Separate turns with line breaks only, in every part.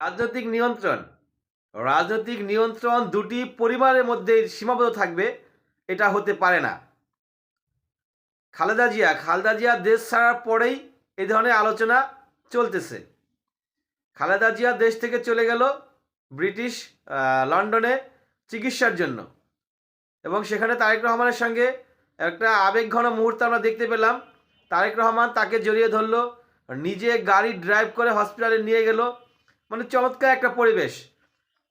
রাজনৈতিক নিয়ন্ত্রণ। রাজনৈতিক নিয়ন্ত্রণ দুটি পরিবারের মধ্যে সীমাবদ্ধ থাকবে, এটা হতে পারে না। খালেদা জিয়া খালেদা জিয়া দেশ ছাড়ার পরেই এই ধরনের আলোচনা চলতেছে। খালেদা জিয়া দেশ থেকে চলে গেল ব্রিটিশ লন্ডনে চিকিৎসার জন্য। এবং সেখানে তারেক রহমানের সঙ্গে একটা আবেগঘন মুহূর্ত আমরা দেখতে পেলাম। তারেক রহমান তাকে জড়িয়ে ধরলো, নিজে গাড়ি ড্রাইভ করে হসপিটালে নিয়ে গেল। মানে চমৎকার একটা পরিবেশ।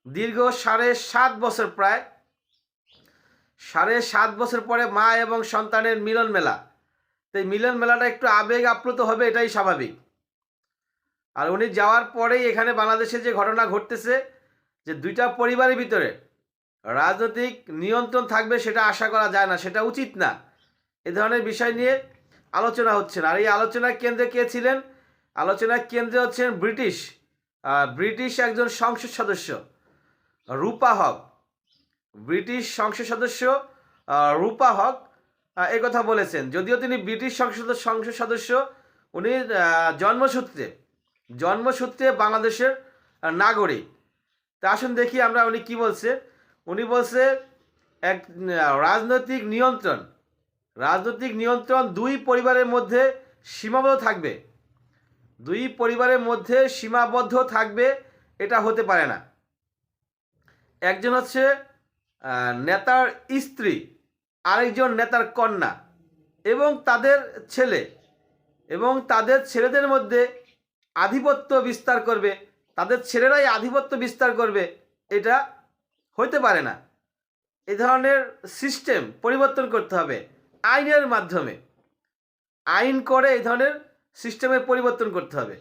দীর্ঘ সাড়ে সাত বছর প্রায়, সাড়ে সাত বছর পরে মা এবং সন্তানের মিলন মেলা। তো মিলন মেলাটা একটু আবেগ আপ্লুত হবে, এটাই স্বাভাবিক। আর উনি যাওয়ার পরেই এখানে বাংলাদেশে যে ঘটনা ঘটতেছে, যে দুইটা পরিবারের ভিতরে রাজনৈতিক নিয়ন্ত্রণ থাকবে সেটা আশা করা যায় না, সেটা উচিত না। এ ধরনের বিষয় নিয়ে আলোচনা হচ্ছে না। আর এই আলোচনার কেন্দ্রে কে ছিলেন? আলোচনার কেন্দ্রে হচ্ছেন ব্রিটিশ ব্রিটিশ একজন সংসদ সদস্য রূপা হক। ব্রিটিশ সংসদ সদস্য রূপা হক আহ, এ কথা বলেছেন। যদিও তিনি ব্রিটিশ সংসদ সংসদ সদস্য উনি জন্মসূত্রে জন্মসূত্রে বাংলাদেশের নাগরিক। তা আসুন দেখি আমরা উনি কি বলছে। উনি বলছে এক রাজনৈতিক নিয়ন্ত্রণ রাজনৈতিক নিয়ন্ত্রণ দুই পরিবারের মধ্যে সীমাবদ্ধ থাকবে। দুই পরিবারের মধ্যে সীমাবদ্ধ থাকবে, এটা হতে পারে না। একজন হচ্ছে নেতার স্ত্রী, আরেকজন নেতার কন্যা এবং তাদের ছেলে এবং তাদের ছেলেদের মধ্যে আধিপত্য বিস্তার করবে, তাদের ছেলেরাই আধিপত্য বিস্তার করবে, এটা হতে পারে না। এ ধরনের সিস্টেম পরিবর্তন করতে হবে আইনের মাধ্যমে। আইন করে এই ধরনের সিস্টেমের পরিবর্তন করতে হবে।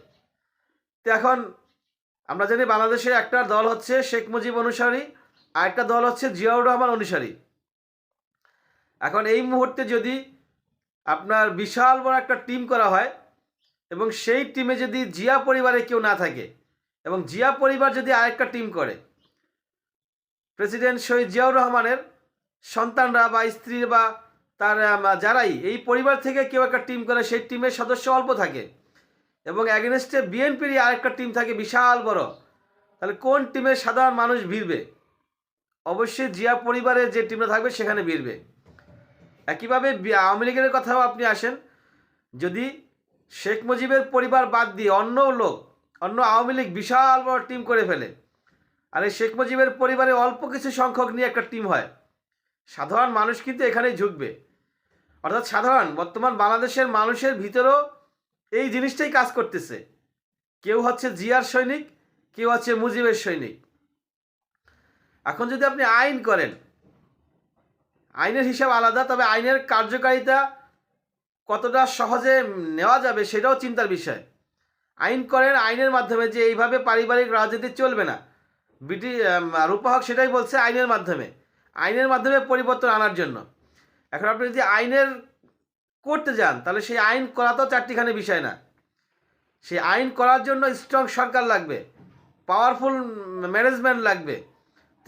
তো এখন আমরা জানি বাংলাদেশের একটা দল হচ্ছে শেখ মুজিব অনুসারী, আর একটা দল হচ্ছে জিয়াউর রহমান অনুসারী। এখন এই মুহূর্তে যদি আপনার বিশাল বড় একটা টিম করা হয় এবং সেই টিমে যদি জিয়া পরিবারে কেউ না থাকে এবং জিয়া পরিবার যদি আরেকটা টিম করে, প্রেসিডেন্ট শহীদ জিয়াউর রহমানের সন্তানরা বা স্ত্রী বা তার যারাই, এই পরিবার থেকে কেউ একটা টিম করে, সেই টিমের সদস্য অল্প থাকে। এবং অ্যাগেনস্টে বিএনপির আরেকটা টিম থাকে বিশাল বড়। তাহলে কোন টিমের সাধারণ মানুষ ভিড়বে? অবশ্যই জিয়া পরিবারের যে টিমটা থাকবে সেখানে ভিড়বে। একইভাবে আওয়ামী লীগের কথাও আপনি আসেন। যদি শেখ মুজিবের পরিবার বাদ দিয়ে অন্য লোক, অন্য আওয়ামী লীগ বিশাল বড় টিম করে ফেলে, আর এই শেখ মুজিবের পরিবারে অল্প কিছু সংখ্যক নিয়ে একটা টিম হয়, সাধারণ মানুষ কিন্তু এখানেই ঝুঁকবে। অর্থাৎ সাধারণ, বর্তমান বাংলাদেশের মানুষের ভিতরেও এই জিনিসটাই কাজ করতেছে। কেউ হচ্ছে জিয়ার সৈনিক, কেউ হচ্ছে মুজিবের সৈনিক। এখন যদি আপনি আইন করেন, আইনের হিসাব আলাদা, তবে আইনের কার্যকারিতা কতটা সহজে নেওয়া যাবে সেটাও চিন্তার বিষয়। আইন করেন, আইনের মাধ্যমে যে এইভাবে পারিবারিক রাজনীতি চলবে না। ব্রিটিশ রূপা হক সেটাই বলছে আইনের মাধ্যমে। আইনের মাধ্যমে পরিবর্তন আনার জন্য। এখন আপনি যদি আইনের করতে যান, তাহলে সেই আইন করা তো চারটিখানে বিষয় না। সেই আইন করার জন্য স্ট্রং সরকার লাগবে পাওয়ারফুল ম্যানেজমেন্ট লাগবে।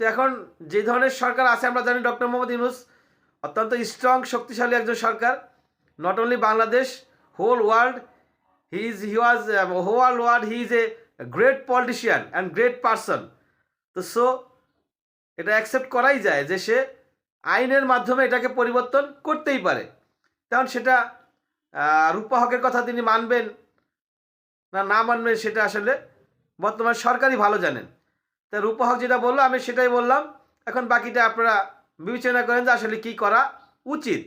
তো এখন যে ধরনের সরকার আছে, আমরা জানি ডক্টর মোহাম্মদ ইউনুস অত্যন্ত স্ট্রং শক্তিশালী একজন সরকার। Not only Bangladesh whole world he is he was whole world he is a great politician and great person তো সো এটা অ্যাকসেপ্ট করাই যায় যে সে আইনের মাধ্যমে এটাকে পরিবর্তন করতেই পারে। কারণ সেটা রূপা হকের কথা তিনি মানবেন না না মানবেন সেটা আসলে বর্তমান সরকারই ভালো জানেন। তা রূপা হক যেটা বলল, আমি সেটাই বললাম। এখন বাকিটা আপনারা বিবেচনা করেন যে আসলে কি করা উচিত।